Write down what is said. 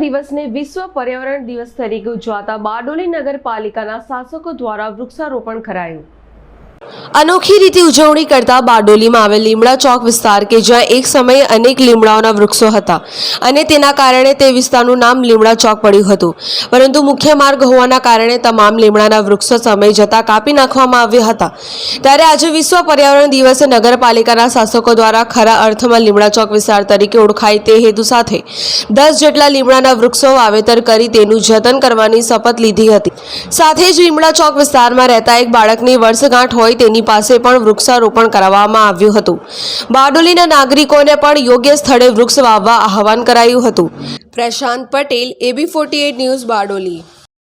દિવસને વિશ્વ પર્યાવરણ દિવસ તરીકે ઉજવાતા બારડોલી નગરપાલિકાના શાસકો દ્વારા વૃક્ષારોપણ કરાયું. અનોખી રીતે ઉજવણી કરતા બારડોલીમાં આવેલ લીમડા ચોક વિસ્તાર કે જ્યાં એક સમયે અનેક લીમડાઓના વૃક્ષો હતા. અને તેના કારણે તે વિસ્તારનું નામ લીમડા ચોક પડ્યું હતું. પરંતુ મુખ્ય માર્ગ હોવાના કારણે તમામ લીમડાના વૃક્ષો સમય જતાં કાપી નાખવામાં આવ્યા હતા. ત્યારે આજે વિશ્વ પર્યાવરણ દિવસે નગરપાલિકાના શાસકો દ્વારા ખરા અર્થમાં લીમડા ચોક વિસ્તાર તરીકે ઓળખાય તે હેતુ સાથે દસ જેટલા લીમડાના વૃક્ષો વાવેતર કરી તેનું જતન કરવાની શપથ લીધી હતી. સાથે જ લીમડા ચોક વિસ્તારમાં રહેતા એક બાળકની વર્ષગાંઠ હોય તેની પાસે પણ વૃક્ષારોપણ કરવામાં આવ્યું હતું. બારડોલીના નાગરિકોને પણ યોગ્ય સ્થળે વૃક્ષ વાવવા આહવાન કરાયું હતું. Prashant Patel AB forty news Bardoli.